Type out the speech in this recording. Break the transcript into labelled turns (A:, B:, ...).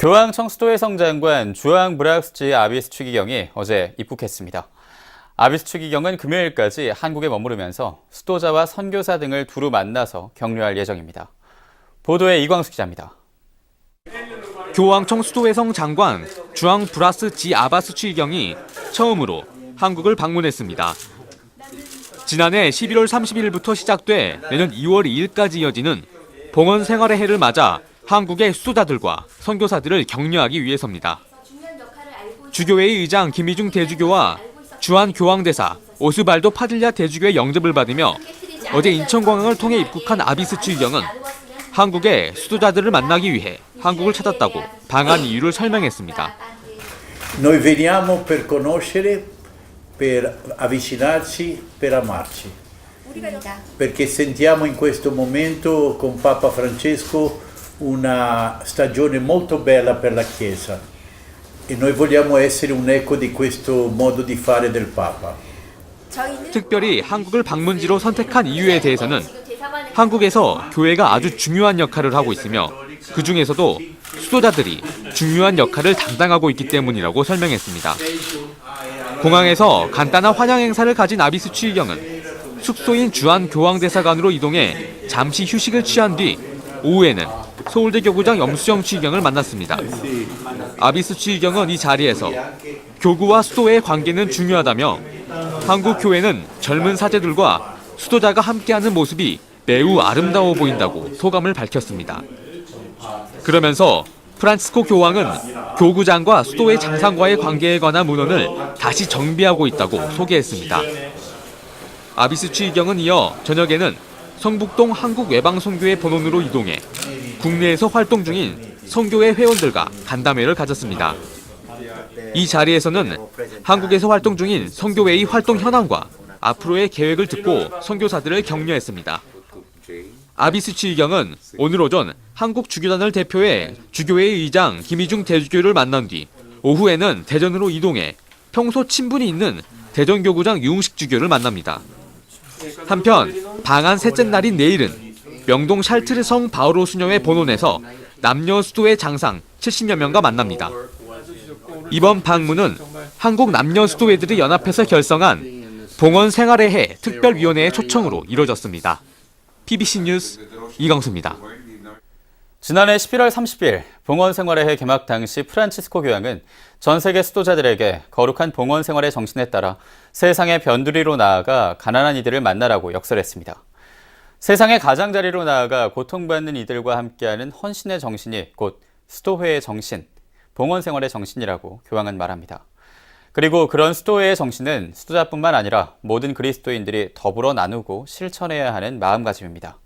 A: 교황 청수도의 성장관 주앙 브락스지 아비스 추기경이 어제 입국했습니다. 아비스 추기경은 금요일까지 한국에 머무르면서 수도자와 선교사 등을 두루 만나서 격려할 예정입니다. 보도에 이광수 기자입니다.
B: 교황 청 수도회성 장관 주앙 브라스 지 아바스 추기경이 처음으로 한국을 방문했습니다. 지난해 11월 30일부터 시작돼 내년 2월 2일까지 이어지는 봉헌 생활의 해를 맞아 한국의 수도자들과 선교사들을 격려하기 위해서입니다. 주교회의 의장 김희중 대주교와 주한 교황대사 오스발도 파딜랴 대주교의 영접을 받으며 어제 인천공항을 통해 입국한 아비스 추기경은 한국의 수도자들을 만나기 위해 한국을 찾았다고 방한 이유를 설명했습니다.
C: Noi veniamo per conoscere, per avvicinarci, per amarci. Perché sentiamo in questo momento con Papa Francesco una stagione molto bella per la Chiesa e noi vogliamo essere un eco di questo modo di fare del Papa.
B: 특별히 한국을 방문지로 선택한 이유에 대해서는 한국에서 교회가 아주 중요한 역할을 하고 있으며 그 중에서도 수도자들이 중요한 역할을 담당하고 있기 때문이라고 설명했습니다. 공항에서 간단한 환영 행사를 가진 아비스 추이경은 숙소인 주한 교황대사관으로 이동해 잠시 휴식을 취한 뒤 오후에는 서울대 교구장 염수정 추이경을 만났습니다. 아비스 추이경은 이 자리에서 교구와 수도의 관계는 중요하다며 한국 교회는 젊은 사제들과 수도자가 함께하는 모습이 매우 아름다워 보인다고 소감을 밝혔습니다. 그러면서 프란치스코 교황은 교구장과 수도의 장상과의 관계에 관한 문헌을 다시 정비하고 있다고 소개했습니다. 아비스 추이경은 이어 저녁에는 성북동 한국외방선교회 본원으로 이동해 국내에서 활동 중인 선교회 회원들과 간담회를 가졌습니다. 이 자리에서는 한국에서 활동 중인 선교회의 활동 현황과 앞으로의 계획을 듣고 선교사들을 격려했습니다. 아비스 추이경은 오늘 오전 한국 주교단을 대표해 주교회의 의장 김희중 대주교를 만난 뒤 오후에는 대전으로 이동해 평소 친분이 있는 대전교구장 유흥식 주교를 만납니다. 한편 방한 셋째 날인 내일은 명동 샬트르 성 바오로 수녀회 본원에서 남녀 수도의 장상 70여 명과 만납니다. 이번 방문은 한국 남녀 수도회들이 연합해서 결성한 봉헌 생활의 해 특별위원회의 초청으로 이뤄졌습니다. PBC 뉴스 이광수입니다.
A: 지난해 11월 30일 봉헌 생활의 해 개막 당시 프란치스코 교황은 전 세계 수도자들에게 거룩한 봉헌 생활의 정신에 따라 세상의 변두리로 나아가 가난한 이들을 만나라고 역설했습니다. 세상의 가장자리로 나아가 고통받는 이들과 함께하는 헌신의 정신이 곧 수도회의 정신, 봉헌 생활의 정신이라고 교황은 말합니다. 그리고 그런 수도회의 정신은 수도자뿐만 아니라 모든 그리스도인들이 더불어 나누고 실천해야 하는 마음가짐입니다.